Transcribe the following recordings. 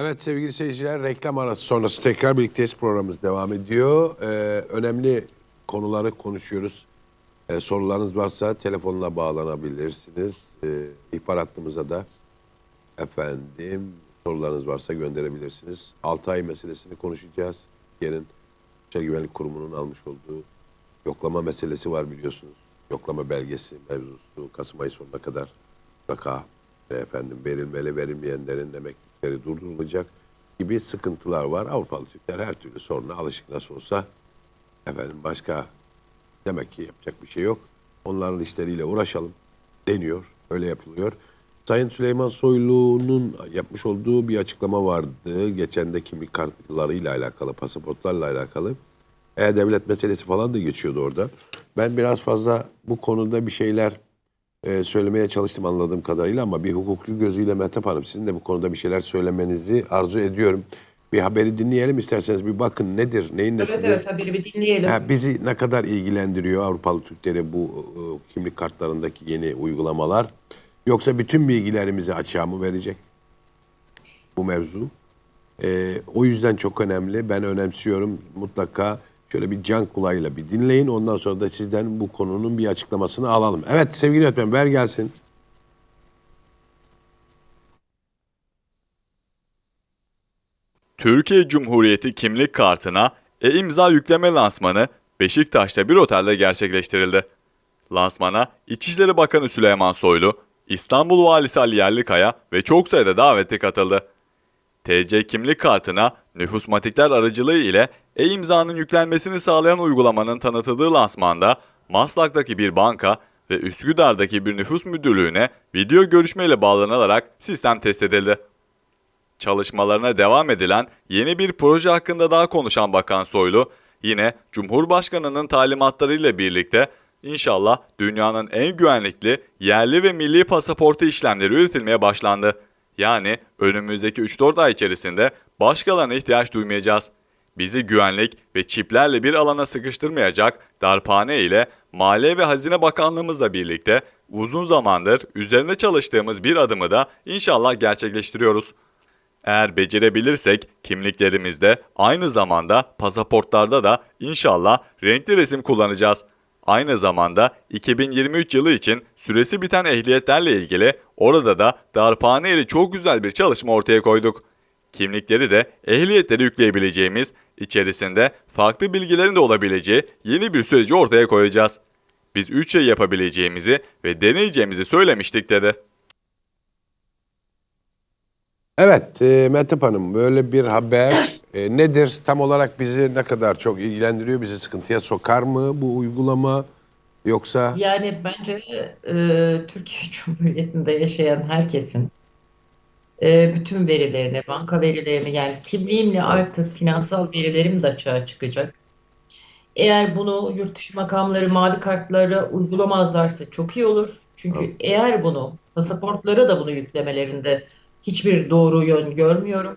Evet sevgili seyirciler reklam arası sonrası tekrar birlikteyiz programımız devam ediyor. Ee, önemli konuları konuşuyoruz. Ee, sorularınız varsa telefonla bağlanabilirsiniz. Ee, ihbar hattımıza da efendim sorularınız varsa gönderebilirsiniz. 6 ay meselesini konuşacağız. Yerin Sosyal Güvenlik Kurumu'nun almış olduğu yoklama meselesi var biliyorsunuz. Yoklama belgesi mevzusu Kasım ayı sonuna kadar mutlaka efendim verilmeli verilmeyenlerin emeklilikleri durdurulacak gibi sıkıntılar var. Avrupalı Türkler her türlü soruna alışık nasıl olsa efendim başka demek ki yapacak bir şey yok. Onların işleriyle uğraşalım deniyor. Öyle yapılıyor. Sayın Süleyman Soylu'nun yapmış olduğu bir açıklama vardı. Geçen de kimlik kartlarıyla alakalı, pasaportlarla alakalı. E-Devlet meselesi falan da geçiyordu orada. Ben biraz fazla bu konuda bir şeyler e, söylemeye çalıştım anladığım kadarıyla ama bir hukukçu gözüyle Mehtap Hanım sizin de bu konuda bir şeyler söylemenizi arzu ediyorum. Bir haberi dinleyelim isterseniz bir bakın nedir, neyin Evet nesidir? evet haberi bir dinleyelim. Ha, bizi ne kadar ilgilendiriyor Avrupalı Türkleri bu e, kimlik kartlarındaki yeni uygulamalar? Yoksa bütün bilgilerimizi açığa mı verecek bu mevzu? E, o yüzden çok önemli. Ben önemsiyorum. Mutlaka şöyle bir can kulağıyla bir dinleyin. Ondan sonra da sizden bu konunun bir açıklamasını alalım. Evet sevgili öğretmen ver gelsin. Türkiye Cumhuriyeti kimlik kartına e-imza yükleme lansmanı Beşiktaş'ta bir otelde gerçekleştirildi. Lansmana İçişleri Bakanı Süleyman Soylu, İstanbul Valisi Ali Yerlikaya ve çok sayıda davetli katıldı. TC kimlik kartına nüfusmatikler aracılığı ile e-imzanın yüklenmesini sağlayan uygulamanın tanıtıldığı lansmanda Maslak'taki bir banka ve Üsküdar'daki bir nüfus müdürlüğüne video görüşmeyle bağlanılarak sistem test edildi. Çalışmalarına devam edilen yeni bir proje hakkında daha konuşan Bakan Soylu, yine Cumhurbaşkanı'nın talimatlarıyla birlikte inşallah dünyanın en güvenlikli yerli ve milli pasaportu işlemleri üretilmeye başlandı. Yani önümüzdeki 3-4 ay içerisinde başkalarına ihtiyaç duymayacağız. Bizi güvenlik ve çiplerle bir alana sıkıştırmayacak darphane ile Maliye ve Hazine Bakanlığımızla birlikte uzun zamandır üzerinde çalıştığımız bir adımı da inşallah gerçekleştiriyoruz. Eğer becerebilirsek kimliklerimizde aynı zamanda pasaportlarda da inşallah renkli resim kullanacağız. Aynı zamanda 2023 yılı için süresi biten ehliyetlerle ilgili orada da darphane ile çok güzel bir çalışma ortaya koyduk. Kimlikleri de ehliyetleri yükleyebileceğimiz, içerisinde farklı bilgilerin de olabileceği yeni bir süreci ortaya koyacağız. Biz 3 şey yapabileceğimizi ve deneyeceğimizi söylemiştik dedi. Evet e, Mehtap Hanım böyle bir haber e, nedir? Tam olarak bizi ne kadar çok ilgilendiriyor? Bizi sıkıntıya sokar mı bu uygulama? Yoksa Yani bence e, Türkiye Cumhuriyeti'nde yaşayan herkesin e, bütün verilerini, banka verilerini yani kimliğimle artık finansal verilerim de açığa çıkacak. Eğer bunu yurt dışı makamları mavi kartlara uygulamazlarsa çok iyi olur. Çünkü Tamam. eğer bunu pasaportlara da bunu yüklemelerinde hiçbir doğru yön görmüyorum.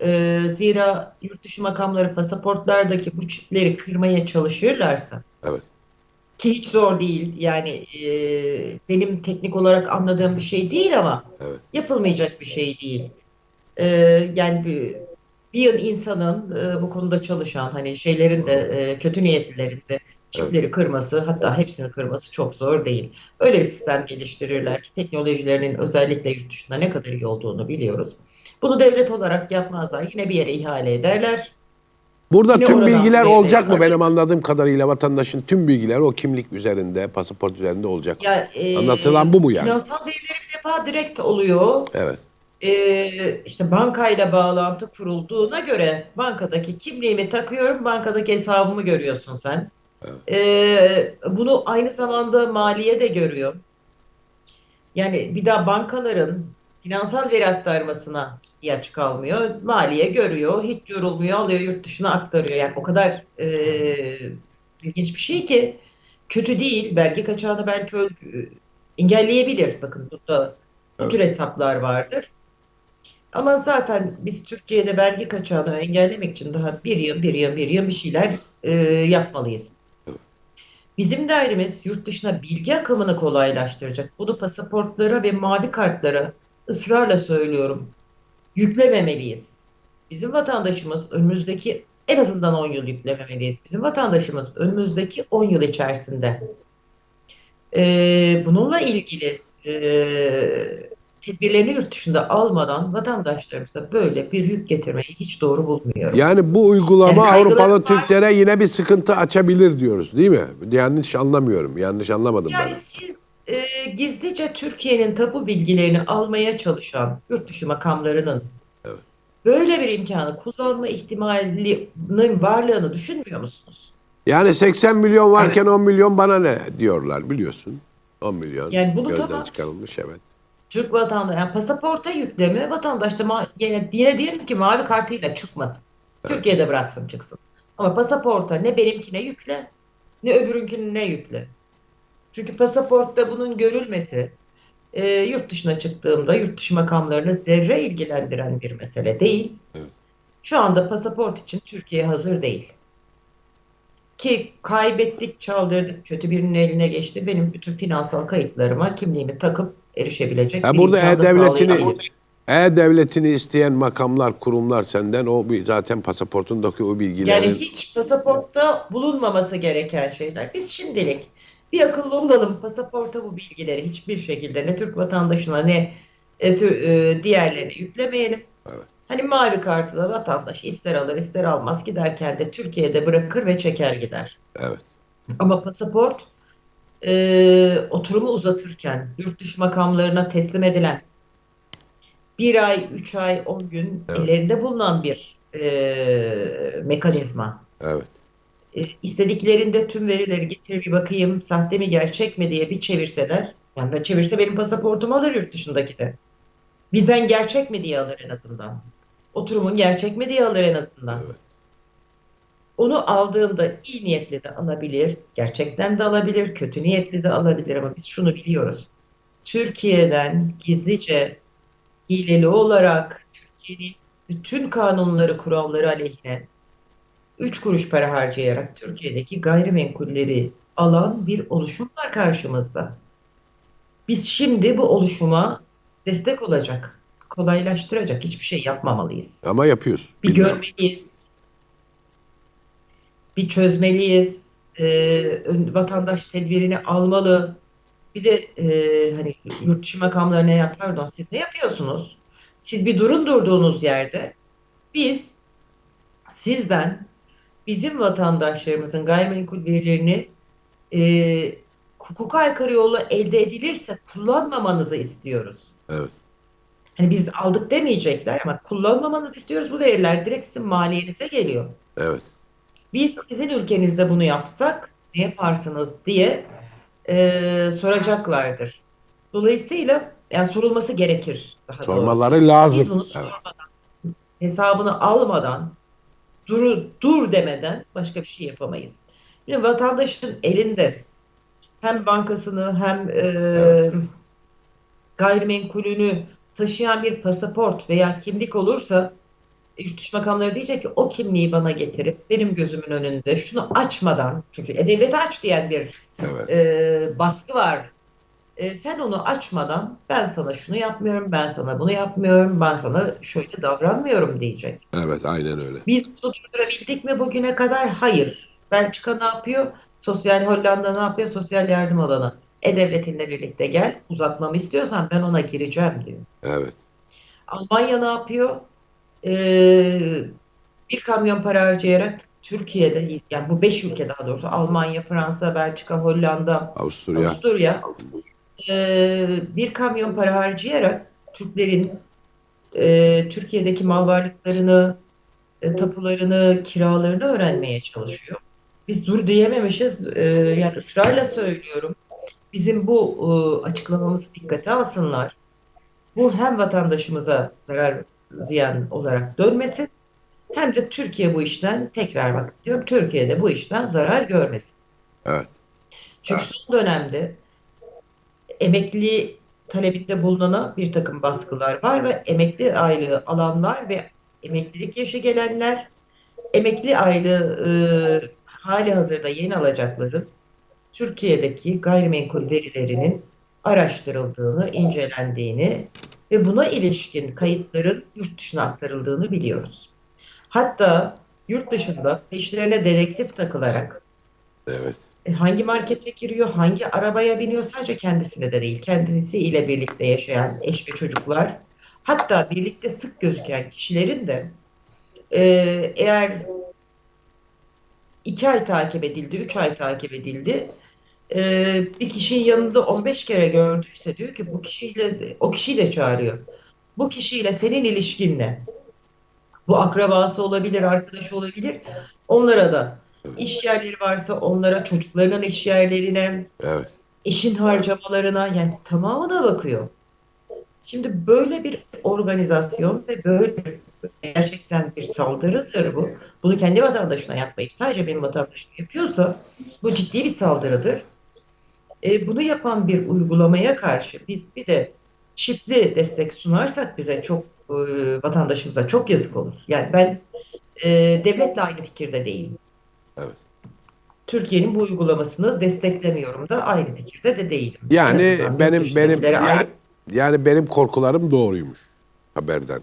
E, zira yurt dışı makamları pasaportlardaki bu çipleri kırmaya çalışırlarsa evet. Ki hiç zor değil. Yani e, benim teknik olarak anladığım bir şey değil ama Evet. yapılmayacak bir şey değil. E, yani bir, bir insanın e, bu konuda çalışan hani şeylerin de e, kötü niyetlilerin de çipleri kırması hatta hepsini kırması çok zor değil. Öyle bir sistem geliştirirler ki teknolojilerinin özellikle yurt dışında ne kadar iyi olduğunu biliyoruz. Bunu devlet olarak yapmazlar. Yine bir yere ihale ederler. Burada Yine tüm bilgiler olacak mı? var. Benim anladığım kadarıyla vatandaşın tüm bilgiler o kimlik üzerinde, pasaport üzerinde olacak. Ya, e, Anlatılan bu mu yani? Finansal verileri bir defa direkt oluyor. Evet. Ee, işte bankayla bağlantı kurulduğuna göre bankadaki kimliğimi takıyorum, bankadaki hesabımı görüyorsun sen. Ee, bunu aynı zamanda maliye de görüyor. Yani bir daha bankaların finansal veri aktarmasına ihtiyaç kalmıyor. Maliye görüyor, hiç yorulmuyor, alıyor yurt dışına aktarıyor. Yani o kadar e, ilginç bir şey ki kötü değil. Vergi kaçağını belki öl- engelleyebilir. Bakın burada bu tür hesaplar vardır. Ama zaten biz Türkiye'de vergi kaçağını engellemek için daha bir yıl, bir yıl, bir yıl bir şeyler e, yapmalıyız. Bizim derdimiz yurt dışına bilgi akımını kolaylaştıracak. Bunu pasaportlara ve mavi kartlara ısrarla söylüyorum. yüklememeliyiz. Bizim vatandaşımız önümüzdeki en azından 10 yıl yüklememeliyiz. Bizim vatandaşımız önümüzdeki 10 yıl içerisinde e, bununla ilgili e, tedbirlerini yurt dışında almadan vatandaşlarımıza böyle bir yük getirmeyi hiç doğru bulmuyorum. Yani bu uygulama Yani Avrupalı var. Türklere yine bir sıkıntı açabilir diyoruz değil mi? Yanlış anlamıyorum. Yanlış anlamadım Yani ben. siz e, gizlice Türkiye'nin tapu bilgilerini almaya çalışan yurt dışı makamlarının Evet. böyle bir imkanı kullanma ihtimalinin varlığını düşünmüyor musunuz? Yani 80 milyon varken 10 milyon bana ne diyorlar biliyorsun. 10 milyon Yani bunu gözden tamam. çıkarılmış evet. Türk vatandaşı, yani pasaporta yükleme vatandaş da yine, yine diyelim ki mavi kartıyla çıkmasın. Türkiye'de bıraksın çıksın. Ama pasaporta ne benimkine yükle ne öbürünkine yükle. Çünkü pasaportta bunun görülmesi e, yurt dışına çıktığımda yurt dışı makamlarını zerre ilgilendiren bir mesele değil. Evet. Şu anda pasaport için Türkiye hazır değil. Ki kaybettik, çaldırdık, kötü birinin eline geçti. Benim bütün finansal kayıtlarıma kimliğimi takıp erişebilecek Ha burada e-devletini e-devletini isteyen makamlar, kurumlar senden o bir zaten pasaportundaki o bilgilerin Yani hiç pasaportta bulunmaması gereken şeyler. Biz şimdilik bir akıllı olalım. Pasaporta bu bilgileri hiçbir şekilde ne Türk vatandaşına ne e, tü- e, diğerlerine yüklemeyelim. Evet. Hani mavi kartla vatandaş ister alır ister almaz giderken de Türkiye'de bırakır ve çeker gider. evet. Ama pasaport e, oturumu uzatırken yurt dışı makamlarına teslim edilen bir ay, üç ay, on gün Evet. ellerinde bulunan bir e, mekanizma. Evet. E, istediklerinde tüm verileri getir bir bakayım sahte mi gerçek mi diye bir çevirseler yani ben çevirse benim pasaportumu alır yurt dışındaki de. Bizden gerçek mi diye alır en azından. Oturumun gerçek mi diye alır en azından. Evet. Onu aldığında iyi niyetli de alabilir, gerçekten de alabilir, kötü niyetli de alabilir ama biz şunu biliyoruz. Türkiye'den gizlice hileli olarak Türkiye'nin bütün kanunları, kuralları aleyhine 3 kuruş para harcayarak Türkiye'deki gayrimenkulleri alan bir oluşum var karşımızda. Biz şimdi bu oluşuma destek olacak, kolaylaştıracak hiçbir şey yapmamalıyız. Ama yapıyoruz. Bir Bilmem. görmeliyiz. Bir çözmeliyiz. Ön- vatandaş tedbirini almalı. Bir de e, hani yurt dışı makamlarına ya pardon siz ne yapıyorsunuz? Siz bir durun durduğunuz yerde biz sizden bizim vatandaşlarımızın gayrimenkul verilerini e, hukuka aykırı yolla elde edilirse kullanmamanızı istiyoruz. Evet. Hani biz aldık demeyecekler ama kullanmamanızı istiyoruz. Bu veriler direkt sizin maliyenize geliyor. Evet. Biz sizin ülkenizde bunu yapsak ne yaparsınız diye e, soracaklardır. Dolayısıyla yani sorulması gerekir. Daha doğrusu. Sormaları Biz lazım. bunu Evet. sormadan, hesabını almadan, dur, dur demeden başka bir şey yapamayız. Bir vatandaşın elinde hem bankasını hem e, Evet. gayrimenkulünü taşıyan bir pasaport veya kimlik olursa e, yurt dışı makamları diyecek ki o kimliği bana getirip benim gözümün önünde şunu açmadan çünkü e-devleti aç diyen bir Evet. e, baskı var. E, sen onu açmadan ben sana şunu yapmıyorum, ben sana bunu yapmıyorum, ben sana şöyle davranmıyorum diyecek. Evet, aynen öyle. Biz bunu durdurabildik mi bugüne kadar? Hayır. Belçika ne yapıyor? Sosyal Hollanda ne yapıyor? Sosyal yardım alanı. E-Devleti'nle birlikte gel. Uzatmamı istiyorsan ben ona gireceğim diyor. Evet. Almanya ne yapıyor? Ee, bir kamyon para harcayarak Türkiye'de, yani bu beş ülke daha doğrusu Almanya, Fransa, Belçika, Hollanda, Avusturya. Avusturya e, bir kamyon para harcayarak Türklerin e, Türkiye'deki mal varlıklarını, e, tapularını, kiralarını öğrenmeye çalışıyor. Biz dur diyememişiz. E, yani ısrarla söylüyorum. Bizim bu e, açıklamamızı dikkate alsınlar. Bu hem vatandaşımıza zarar ziyan olarak dönmesin hem de Türkiye bu işten tekrar bak diyorum Türkiye'de bu işten zarar görmesin. Evet. Çünkü son dönemde emekli talebinde bulunana bir takım baskılar var ve emekli aylığı alanlar ve emeklilik yaşı gelenler emekli aylığı e, hali hazırda yeni alacakların Türkiye'deki gayrimenkul verilerinin araştırıldığını, incelendiğini Ve buna ilişkin kayıtların yurt dışına aktarıldığını biliyoruz. Hatta yurt dışında peşlerine dedektif takılarak Evet. E, hangi markete giriyor, hangi arabaya biniyor sadece kendisine de değil, kendisiyle birlikte yaşayan eş ve çocuklar, hatta birlikte sık gözüken kişilerin de e, eğer iki ay takip edildi, üç ay takip edildi, e, bir kişiyi yanında 15 kere gördüyse diyor ki bu kişiyle, o kişiyi de çağırıyor. Bu kişiyle senin ilişkin ne? Bu akrabası olabilir, arkadaşı olabilir. Onlara da iş yerleri varsa onlara, çocuklarının iş yerlerine, Evet. eşin harcamalarına yani tamamına bakıyor. Şimdi böyle bir organizasyon ve böyle gerçekten bir saldırıdır bu. Bunu kendi vatandaşına yapmayıp sadece benim vatandaşım yapıyorsa bu ciddi bir saldırıdır. E, bunu yapan bir uygulamaya karşı biz bir de çipli destek sunarsak bize çok e, vatandaşımıza çok yazık olur. Yani ben e, devletle aynı fikirde değilim. Evet. Türkiye'nin bu uygulamasını desteklemiyorum da aynı fikirde de değilim. Yani benim benim yani, yani benim korkularım doğruymuş haberden.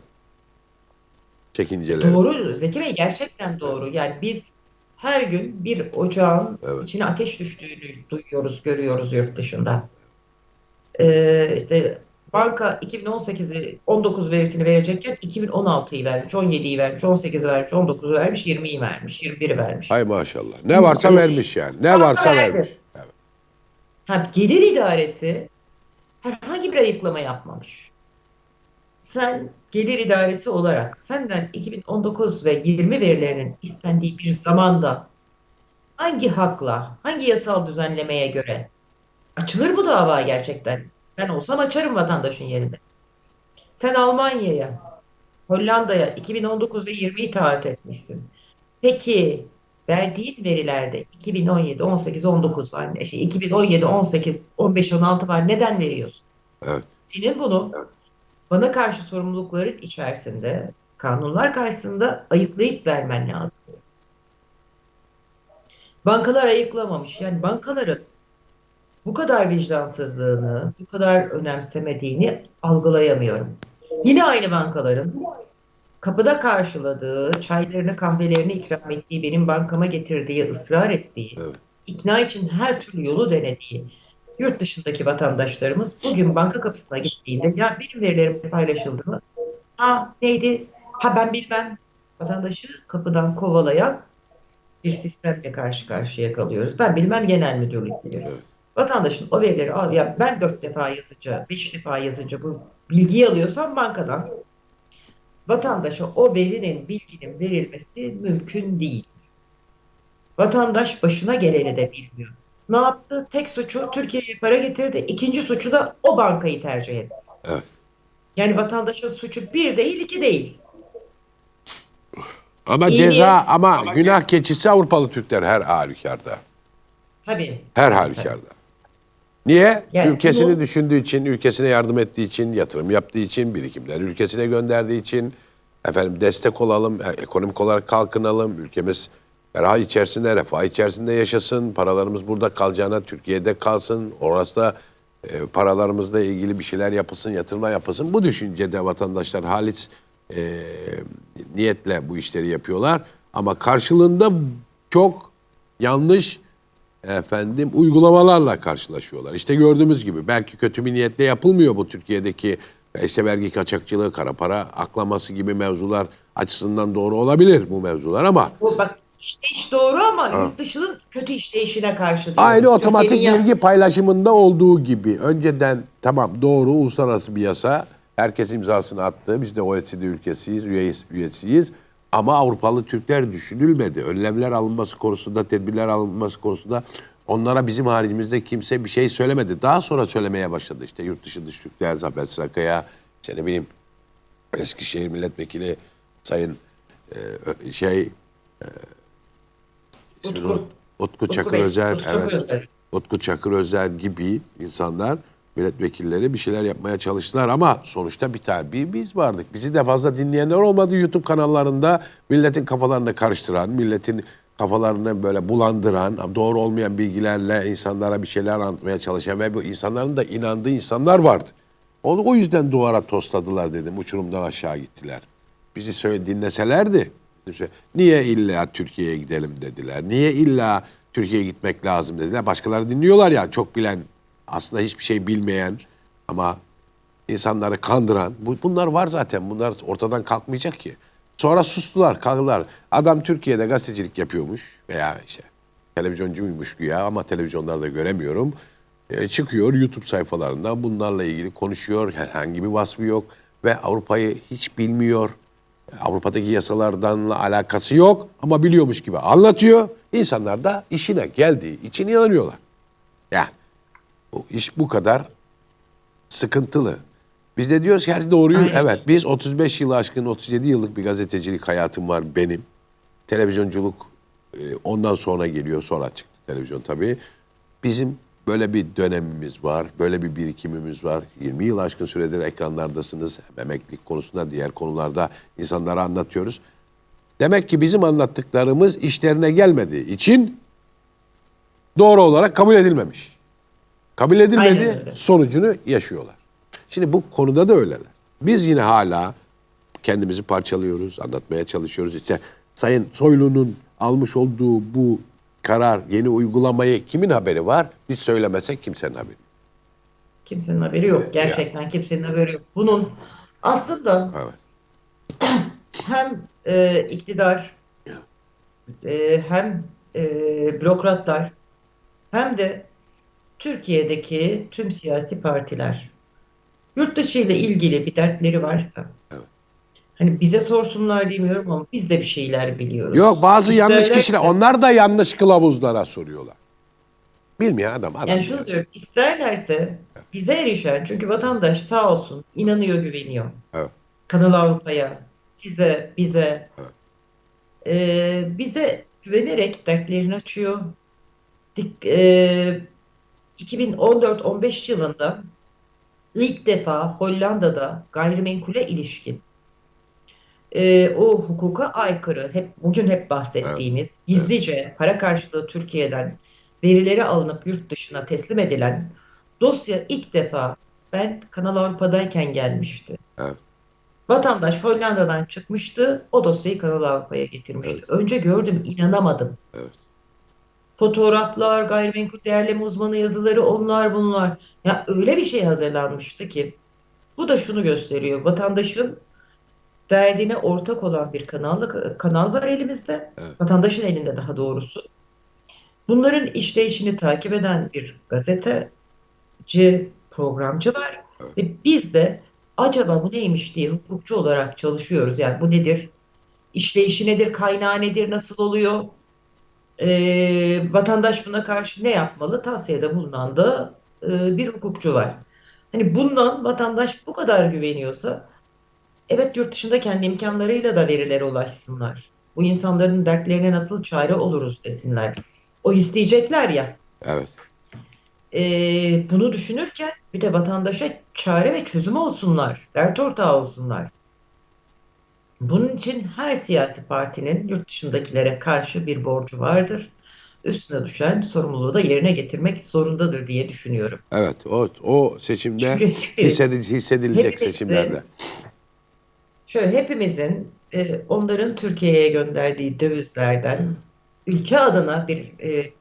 Çekincelerim. Doğru Zeki Bey gerçekten doğru. Yani biz her gün bir ocağın Evet. içine ateş düştüğünü duyuyoruz, görüyoruz yurt dışında. Ee, işte banka 2018'i 19 verisini verecekken 2016'yı vermiş, 17'yi vermiş, 18'i vermiş, 19'u vermiş, 20'yi vermiş, 21'i vermiş. Hay maşallah. Ne varsa Evet. vermiş yani. Ne varsa verdi. vermiş. Evet. Ha, gelir idaresi herhangi bir ayıklama yapmamış. Sen gelir idaresi olarak senden 2019 ve 20 verilerinin istendiği bir zamanda hangi hakla, hangi yasal düzenlemeye göre açılır bu dava gerçekten? Ben olsam açarım vatandaşın yerinde. Sen Almanya'ya, Hollanda'ya 2019 ve 20'yi taahhüt etmişsin. Peki verdiğin verilerde 2017, 18, 19 var. İşte 2017, 18, 15, 16 var. Neden veriyorsun? Evet. Senin bunu bana karşı sorumlulukların içerisinde, kanunlar karşısında ayıklayıp vermen lazım. Bankalar ayıklamamış. Yani bankaların bu kadar vicdansızlığını, bu kadar önemsemediğini algılayamıyorum. Yine aynı bankaların kapıda karşıladığı, çaylarını, kahvelerini ikram ettiği, benim bankama getirdiği, ısrar ettiği, Evet. ikna için her türlü yolu denediği yurt dışındaki vatandaşlarımız bugün banka kapısına gittiğinde ya benim verilerim paylaşıldı mı? Ha neydi? Ha ben bilmem. Vatandaşı kapıdan kovalayan bir sistemle karşı karşıya kalıyoruz. Ben bilmem genel müdürlük bilir. Evet. Vatandaşın o verileri al. Ya ben dört defa yazınca, beş defa yazınca bu bilgiyi alıyorsam bankadan vatandaşa o verinin, bilginin verilmesi mümkün değil. Vatandaş başına geleni de bilmiyor. Ne yaptı? Tek suçu Türkiye'ye para getirdi. İkinci suçu da o bankayı tercih etti. Evet. Yani vatandaşın suçu bir değil, iki değil. Ama İyi ceza niyet- ama, günah keçisi Avrupalı Türkler her halükarda. Tabii. Her halükarda. Niye? Yani ülkesini bu- düşündüğü için, ülkesine yardım ettiği için, yatırım yaptığı için, birikimleri ülkesine gönderdiği için, efendim destek olalım, e, ekonomik olarak kalkınalım, ülkemiz refah içerisinde, refah içerisinde yaşasın, paralarımız burada kalacağına Türkiye'de kalsın, orası da e, paralarımızla ilgili bir şeyler yapılsın, yatırımlar yapılsın. Bu düşüncede vatandaşlar halis e, niyetle bu işleri yapıyorlar. Ama karşılığında çok yanlış efendim uygulamalarla karşılaşıyorlar. İşte gördüğümüz gibi belki kötü bir niyetle yapılmıyor bu Türkiye'deki işte vergi kaçakçılığı, kara para aklaması gibi mevzular açısından doğru olabilir bu mevzular ama Bu bak işleyiş doğru ama yurt dışının kötü işleyişine karşı aynı otomatik bilgi paylaşımında olduğu gibi önceden tamam doğru uluslararası bir yasa herkes imzasını attı. Biz de OECD ülkesiyiz, üyesiyiz. Ama Avrupalı Türkler düşünülmedi. Önlemler alınması konusunda, tedbirler alınması konusunda onlara bizim haricimizde kimse bir şey söylemedi. Daha sonra söylemeye başladı. İşte yurt dışı dış Türkler, Zafer Sırakaya, işte ne bileyim Eskişehir Milletvekili Sayın e, şey e, Utku. Utku Utku Çakır Bey, Özer, Utku evet. Özer. Utku Çakır Özer gibi insanlar milletvekilleri bir şeyler yapmaya çalıştılar ama sonuçta bir tane bir biz vardık. Bizi de fazla dinleyenler olmadı YouTube kanallarında milletin kafalarını karıştıran, milletin kafalarını böyle bulandıran, doğru olmayan bilgilerle insanlara bir şeyler anlatmaya çalışan ve bu insanların da inandığı insanlar vardı. Onu o yüzden duvara tosladılar dedim. Uçurumdan aşağı gittiler. Bizi söyle dinleselerdi. Niye illa Türkiye'ye gidelim dediler. Niye illa Türkiye'ye gitmek lazım dediler. Başkaları dinliyorlar ya çok bilen aslında hiçbir şey bilmeyen ama insanları kandıran bu, bunlar var zaten. Bunlar ortadan kalkmayacak ki. Sonra sustular, kaldılar. Adam Türkiye'de gazetecilik yapıyormuş veya işte televizyoncuymuş güya ama televizyonlarda göremiyorum. E, çıkıyor YouTube sayfalarında bunlarla ilgili konuşuyor. Herhangi bir vasfı yok ve Avrupa'yı hiç bilmiyor. Avrupa'daki yasalardan alakası yok ama biliyormuş gibi anlatıyor. İnsanlar da işine geldiği için inanıyorlar. Bu iş bu kadar sıkıntılı. Biz de diyoruz ki her doğruyu. Aynen. Evet biz 35 yılı aşkın 37 yıllık bir gazetecilik hayatım var benim. Televizyonculuk e, ondan sonra geliyor. Sonra çıktı televizyon tabii. Bizim böyle bir dönemimiz var. Böyle bir birikimimiz var. 20 yıl aşkın süredir ekranlardasınız. Hem Emeklilik konusunda diğer konularda insanlara anlatıyoruz. Demek ki bizim anlattıklarımız işlerine gelmediği için doğru olarak kabul edilmemiş. Kabul edilmedi, sonucunu yaşıyorlar. Şimdi bu konuda da öyleler. Biz yine hala kendimizi parçalıyoruz, anlatmaya çalışıyoruz. İşte Sayın Soylu'nun almış olduğu bu karar, yeni uygulamayı kimin haberi var? Biz söylemesek kimsenin haberi. Kimsenin haberi yok. Gerçekten kimsenin haberi yok. Bunun aslında Evet. hem e, iktidar e, hem e, bürokratlar hem de Türkiye'deki tüm siyasi partiler yurt dışı ile ilgili bir dertleri varsa hani bize sorsunlar demiyorum ama biz de bir şeyler biliyoruz. Yok bazı yanlış İsterlerse- kişiler, onlar da yanlış kılavuzlara soruyorlar. Bilmiyor adam. adam Yani ya. şunu diyorum isterlerse bize erişen çünkü vatandaş sağ olsun inanıyor güveniyor. Evet. Kanal Avrupa'ya, size, bize. Ee, bize güvenerek dertlerini açıyor. Dik- ee, 2014-15 yılında ilk defa Hollanda'da gayrimenkule ilişkin ee, o hukuka aykırı, hep bugün hep bahsettiğimiz gizlice para karşılığı Türkiye'den verileri alınıp yurt dışına teslim edilen dosya ilk defa ben Kanal Avrupa'dayken gelmişti. Evet. Vatandaş Hollanda'dan çıkmıştı, o dosyayı Kanal Avrupa'ya getirmişti. Evet. Önce gördüm, inanamadım. Evet. Fotoğraflar, gayrimenkul değerleme uzmanı yazıları, onlar bunlar. Ya öyle bir şey hazırlanmıştı ki, bu da şunu gösteriyor. Vatandaşın derdine ortak olan bir kanal, kanal var elimizde. Evet. Vatandaşın elinde daha doğrusu. Bunların işleyişini takip eden bir gazeteci, programcı var. Ve biz de acaba bu neymiş diye hukukçu olarak çalışıyoruz. Yani bu nedir? İşleyişi nedir? Kaynağı nedir? Nasıl oluyor? Ee, vatandaş buna karşı ne yapmalı? Tavsiyede bulunan da e, bir hukukçu var. Hani bundan vatandaş bu kadar güveniyorsa evet yurt dışında kendi imkanlarıyla da verilere ulaşsınlar. Bu insanların dertlerine nasıl çare oluruz desinler. O isteyecekler ya. Evet. Ee, bunu düşünürken bir de vatandaşa çare ve çözüm olsunlar, dert ortağı olsunlar. Bunun için her siyasi partinin yurt dışındakilere karşı bir borcu vardır. Üstüne düşen sorumluluğu da yerine getirmek zorundadır diye düşünüyorum. Evet. O, o seçimde Çünkü- hissedil- hissedilecek Hepimizde- seçimlerde. Şöyle hepimizin e, onların Türkiye'ye gönderdiği dövizlerden ülke adına bir e,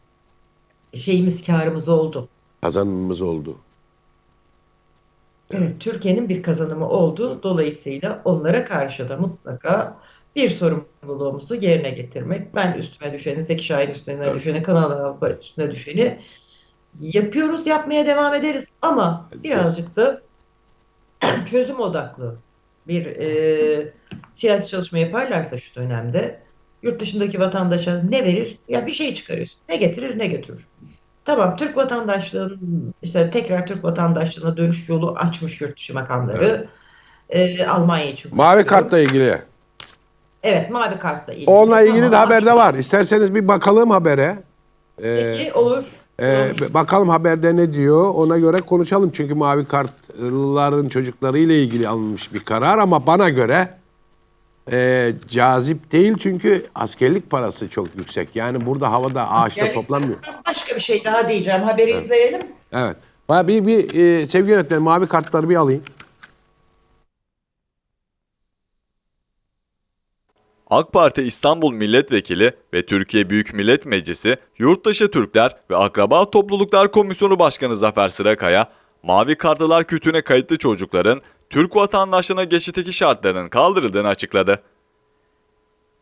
şeyimiz, karımız oldu. Kazanımımız oldu. Evet, Türkiye'nin bir kazanımı oldu. Dolayısıyla onlara karşı da mutlaka bir sorumluluğumuzu yerine getirmek. Ben üstüme düşeni, Zeki Şahin üstüne Evet. düşeni, Kanal Avrupa üstüne düşeni yapıyoruz, yapmaya devam ederiz. Ama birazcık da çözüm odaklı bir e, siyasi çalışma yaparlarsa şu dönemde yurt dışındaki vatandaşa ne verir? Ya bir şey çıkarıyorsun. Ne getirir, ne götürür. Tamam, Türk vatandaşlığının işte tekrar Türk vatandaşlığına dönüş yolu açmış yurt dışı makamları. E, Almanya için. Mavi kartla ilgili. Evet, mavi kartla ilgili. Onunla ilgili de Tamam, haberde var. İsterseniz bir bakalım habere. Ee, Peki, olur. Olur. bakalım haberde ne diyor ona göre konuşalım. Çünkü mavi kartlıların çocukları ile ilgili alınmış bir karar ama bana göre e, cazip değil çünkü askerlik parası çok yüksek. Yani burada havada ağaçta Yani toplanmıyor. Başka bir şey daha diyeceğim. Haberi izleyelim. Evet. Ha, Bir, bir e, sevgili yönetmenim mavi kartları bir alayım. AK Parti İstanbul Milletvekili ve Türkiye Büyük Millet Meclisi Yurtdışı Türkler ve Akraba Topluluklar Komisyonu Başkanı Zafer Sırakaya, Mavi Kartalar Kütüğü'ne kayıtlı çocukların Türk vatandaşlığına geçitteki şartlarının kaldırıldığını açıkladı.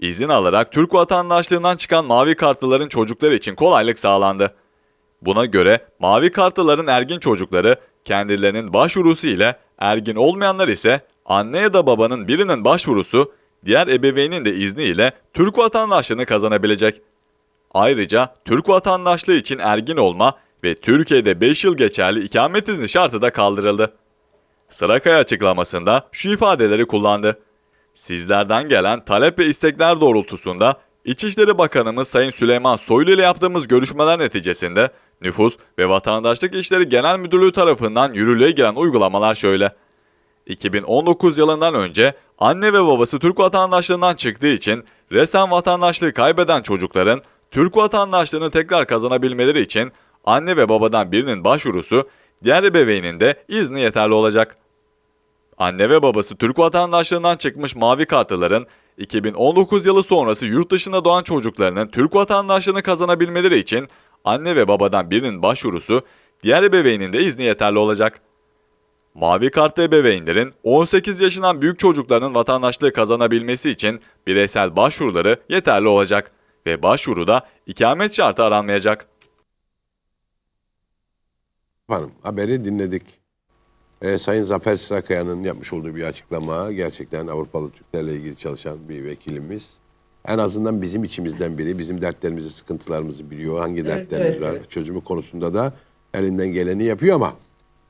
İzin alarak Türk vatandaşlığından çıkan mavi kartlıların çocukları için kolaylık sağlandı. Buna göre mavi kartlıların ergin çocukları kendilerinin başvurusu ile ergin olmayanlar ise anne ya da babanın birinin başvurusu, diğer ebeveynin de izniyle Türk vatandaşlığını kazanabilecek. Ayrıca Türk vatandaşlığı için ergin olma ve Türkiye'de 5 yıl geçerli ikamet izni şartı da kaldırıldı. Sırakaya açıklamasında şu ifadeleri kullandı. Sizlerden gelen talep ve istekler doğrultusunda İçişleri Bakanımız Sayın Süleyman Soylu ile yaptığımız görüşmeler neticesinde Nüfus ve Vatandaşlık İşleri Genel Müdürlüğü tarafından yürürlüğe giren uygulamalar şöyle. 2019 yılından önce anne ve babası Türk vatandaşlığından çıktığı için resen vatandaşlığı kaybeden çocukların Türk vatandaşlığını tekrar kazanabilmeleri için anne ve babadan birinin başvurusu, diğer ebeveynin de izni yeterli olacak. Anne ve babası Türk vatandaşlığından çıkmış mavi kartlıların 2019 yılı sonrası yurt dışında doğan çocuklarının Türk vatandaşlığını kazanabilmeleri için anne ve babadan birinin başvurusu, diğer ebeveynin de izni yeterli olacak. Mavi kartlı ebeveynlerin 18 yaşından büyük çocuklarının vatandaşlığı kazanabilmesi için bireysel başvuruları yeterli olacak ve başvuruda ikamet şartı aranmayacak. Hanım haberi dinledik. Ee, Sayın Zafer Sırakaya'nın yapmış olduğu bir açıklama gerçekten Avrupalı Türklerle ilgili çalışan bir vekilimiz. En azından bizim içimizden biri, bizim dertlerimizi, sıkıntılarımızı biliyor. Hangi dertlerimiz evet, var, evet. çözümü konusunda da elinden geleni yapıyor ama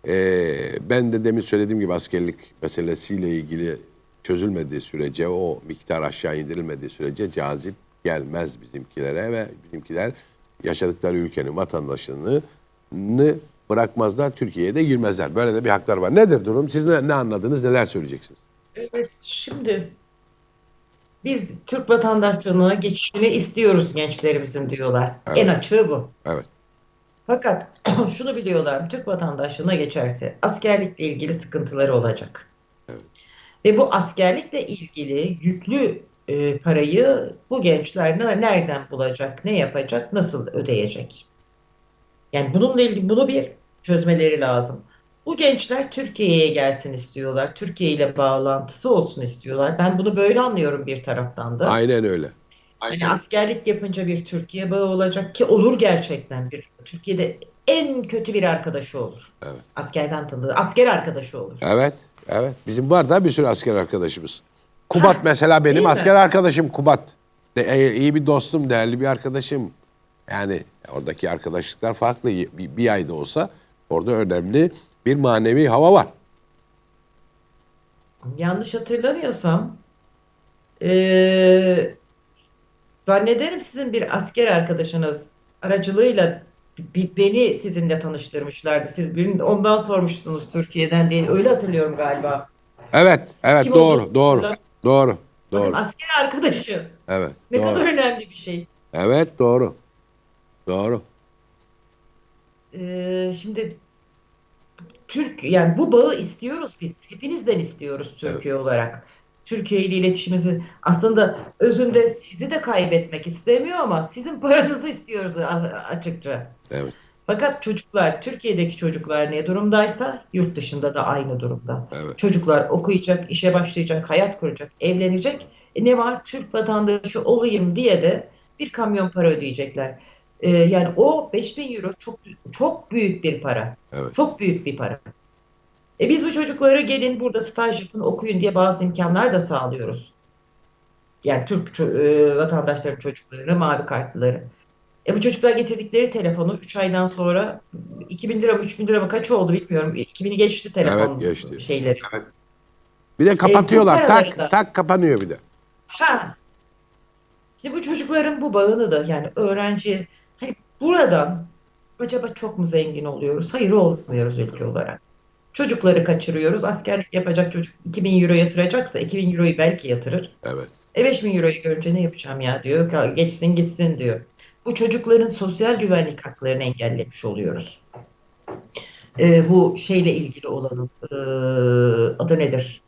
e, ben de demin söylediğim gibi askerlik meselesiyle ilgili çözülmediği sürece, o miktar aşağı indirilmediği sürece cazip gelmez bizimkilere ve bizimkiler yaşadıkları ülkenin vatandaşlığını ni bırakmazlar, Türkiye'ye de girmezler. Böyle de bir haklar var. Nedir durum? Siz ne, ne anladınız, neler söyleyeceksiniz? Evet, şimdi biz Türk vatandaşlığına geçişini istiyoruz gençlerimizin diyorlar. Evet. En açığı bu. Evet, Fakat şunu biliyorlar, Türk vatandaşlığına geçerse askerlikle ilgili sıkıntıları olacak. Ve bu askerlikle ilgili yüklü e, parayı bu gençler ne- nereden bulacak, ne yapacak, nasıl ödeyecek? Yani bununla ilgili bunu bir çözmeleri lazım. Bu gençler Türkiye'ye gelsin istiyorlar. Türkiye ile bağlantısı olsun istiyorlar. Ben bunu böyle anlıyorum bir taraftan da. aynen öyle. Yani askerlik yapınca bir Türkiye bağı olacak ki olur gerçekten bir Türkiye'de en kötü bir arkadaşı olur. Evet. Askerden tanıdığı, asker arkadaşı olur. Evet, evet. Bizim var da bir sürü asker arkadaşımız. Kubat mesela benim değil mi? asker arkadaşım Kubat. De, e, iyi bir dostum, değerli bir arkadaşım. Yani oradaki arkadaşlıklar farklı. Bir, bir ayda olsa orada önemli bir manevi hava var. Yanlış hatırlamıyorsam eee, zannederim sizin bir asker arkadaşınız aracılığıyla beni sizinle tanıştırmışlardı. Siz birini ondan sormuştunuz Türkiye'den diye. Öyle hatırlıyorum galiba. Evet, evet Kim doğru, olduğunu doğru, doğru, Bakın doğru. asker arkadaşı Evet, ne doğru. kadar önemli bir şey. Evet, doğru. Doğru. Ee, şimdi Türk yani bu bağı istiyoruz biz. Hepinizden istiyoruz Türkiye olarak. Türkiye ile iletişimimizi aslında özünde sizi de kaybetmek istemiyor ama sizin paranızı istiyoruz açıkça. Evet, Fakat çocuklar, Türkiye'deki çocuklar ne durumdaysa yurt dışında da aynı durumda. evet. Çocuklar okuyacak, işe başlayacak, hayat kuracak, evlenecek. E ne var? Türk vatandaşı olayım diye de bir kamyon para ödeyecekler. E, yani o 5000 euro çok çok büyük bir para. Evet. Çok büyük bir para. E biz bu çocuklara gelin burada staj yapın, okuyun diye bazı imkanlar da sağlıyoruz. Yani Türk ço- e, vatandaşların çocuklarını, mavi kartlıları. E bu çocuklar getirdikleri telefonu 3 aydan sonra 2000 lira mı 3000 lira mı kaç oldu bilmiyorum. 2000'i geçti telefon Evet, geçti. şeyleri. Bir de kapatıyorlar. E, bu paraları tak, da- tak kapanıyor bir de. Ha. Şimdi bu çocukların bu bağını da yani öğrenci buradan acaba çok mu zengin oluyoruz? Hayır olmuyoruz ülke olarak. Çocukları kaçırıyoruz. Askerlik yapacak çocuk 2000 euro yatıracaksa 2000 euroyu belki yatırır. Evet. E 5000 euroyu görünce ne yapacağım ya diyor. Geçsin gitsin diyor. Bu çocukların sosyal güvenlik haklarını engellemiş oluyoruz. E, bu şeyle ilgili olanın e, adı nedir?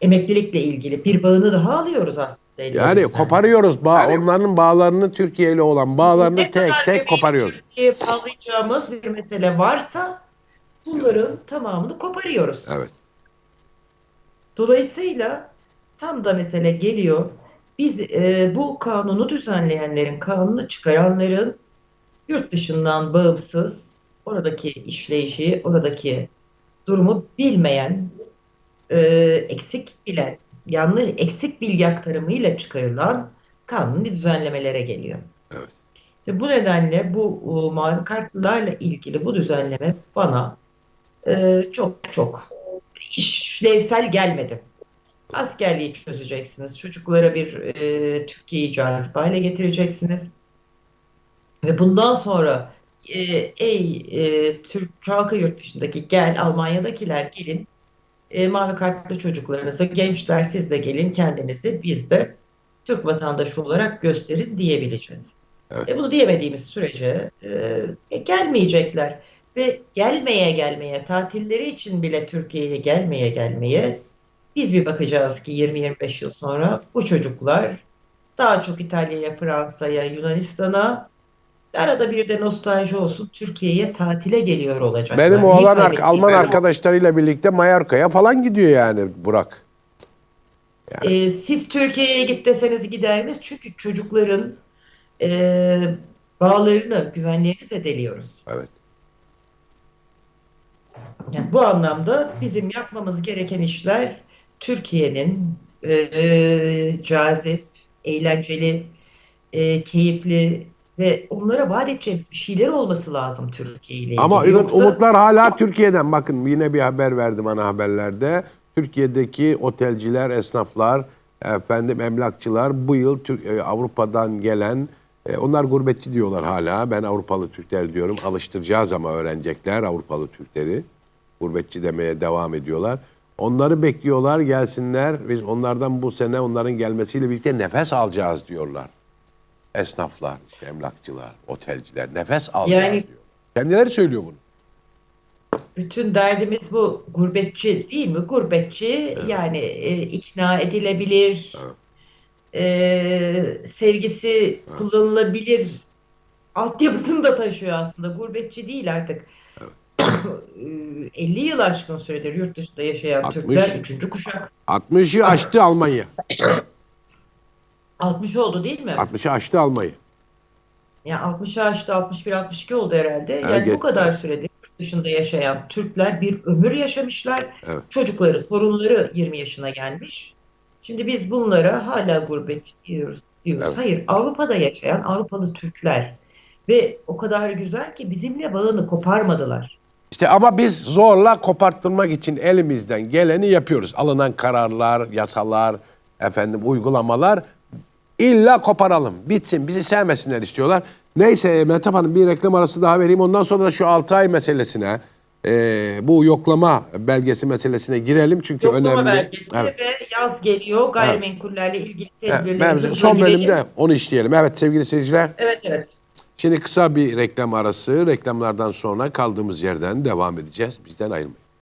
Emeklilikle ilgili bir bağını daha alıyoruz aslında. Yani koparıyoruz bağ, onların bağlarını Türkiye ile olan bağlarını tek tek göbeğini koparıyoruz. Türkiye'ye bağlayacağımız bir mesele varsa bunların tamamını koparıyoruz. Evet. Dolayısıyla tam da mesele geliyor. Biz e, bu kanunu düzenleyenlerin, kanunu çıkaranların yurt dışından bağımsız, oradaki işleyişi, oradaki durumu bilmeyen, e, eksik bilen, yanlış eksik bilgi aktarımıyla çıkarılan kanuni düzenlemelere geliyor. Evet. İşte bu nedenle bu o, mavi kartlılarla ilgili bu düzenleme bana e, çok çok işlevsel gelmedi. Askerliği çözeceksiniz. Çocuklara bir e, Türkiye'yi cazip hale getireceksiniz. Ve bundan sonra e, ey e, Türk halkı yurt dışındaki gel Almanya'dakiler gelin e, mavi kartlı çocuklarınızı gençler siz de gelin kendinizi biz de Türk vatandaşı olarak gösterin diyebileceğiz. Evet. E, bunu diyemediğimiz sürece e, gelmeyecekler ve gelmeye gelmeye tatilleri için bile Türkiye'ye gelmeye gelmeye biz bir bakacağız ki 20-25 yıl sonra bu çocuklar daha çok İtalya'ya, Fransa'ya, Yunanistan'a arada bir de nostalji olsun Türkiye'ye tatile geliyor olacaklar. Benim oğlan ar- Alman arkadaşlarıyla birlikte Mallorca'ya falan gidiyor yani Burak. Ee, siz Türkiye'ye git deseniz gider miyiz? Çünkü çocukların e, bağlarını, güvenlerini zedeliyoruz. Evet. Yani bu anlamda bizim yapmamız gereken işler Türkiye'nin e, cazip, eğlenceli, e, keyifli ve onlara vaat edeceğimiz bir şeyler olması lazım Türkiye ile ilgili. Ama Yoksa- umutlar hala Türkiye'den. Bakın yine bir haber verdim ana haberlerde. Türkiye'deki otelciler, esnaflar, efendim emlakçılar bu yıl Tür- e, Avrupa'dan gelen e, onlar gurbetçi diyorlar hala. Ben Avrupalı Türkler diyorum. Alıştıracağız ama öğrenecekler Avrupalı Türkleri. Gurbetçi demeye devam ediyorlar. Onları bekliyorlar gelsinler. Biz onlardan bu sene onların gelmesiyle birlikte nefes alacağız diyorlar. Esnaflar, işte emlakçılar, otelciler nefes alacağız Yani- diyor. Kendileri söylüyor bunu. Bütün derdimiz bu gurbetçi değil mi? Gurbetçi yani e, ikna edilebilir, e, sevgisi kullanılabilir altyapısını da taşıyor aslında. Gurbetçi değil artık. E, 50 yıl aşkın süredir yurt dışında yaşayan 60. Türkler 3. kuşak. 60'ı aştı Almanya. 60 oldu değil mi? 60'ı aştı Almanya. Yani 60'ı aştı, 61-62 oldu herhalde. Yani geç- bu kadar süredir dışında yaşayan Türkler bir ömür yaşamışlar. Evet. Çocukları, torunları 20 yaşına gelmiş. Şimdi biz bunlara hala gurbetçi diyoruz. diyoruz. Evet. Hayır, Avrupa'da yaşayan Avrupalı Türkler ve o kadar güzel ki bizimle bağını koparmadılar. İşte ama biz zorla koparttırmak için elimizden geleni yapıyoruz. Alınan kararlar, yasalar, efendim uygulamalar illa koparalım. Bitsin. Bizi sevmesinler istiyorlar. Neyse Mehtap Hanım bir reklam arası daha vereyim. Ondan sonra da şu 6 ay meselesine, e, bu yoklama belgesi meselesine girelim. Çünkü Yoklama önemli. belgesi Evet. ve yaz geliyor. Gayrimenkullerle ilgili Evet, tedbirleri ben- hızla son bölümde onu işleyelim. Evet sevgili seyirciler. Evet evet. Şimdi kısa bir reklam arası. Reklamlardan sonra kaldığımız yerden devam edeceğiz. Bizden ayrılmayın.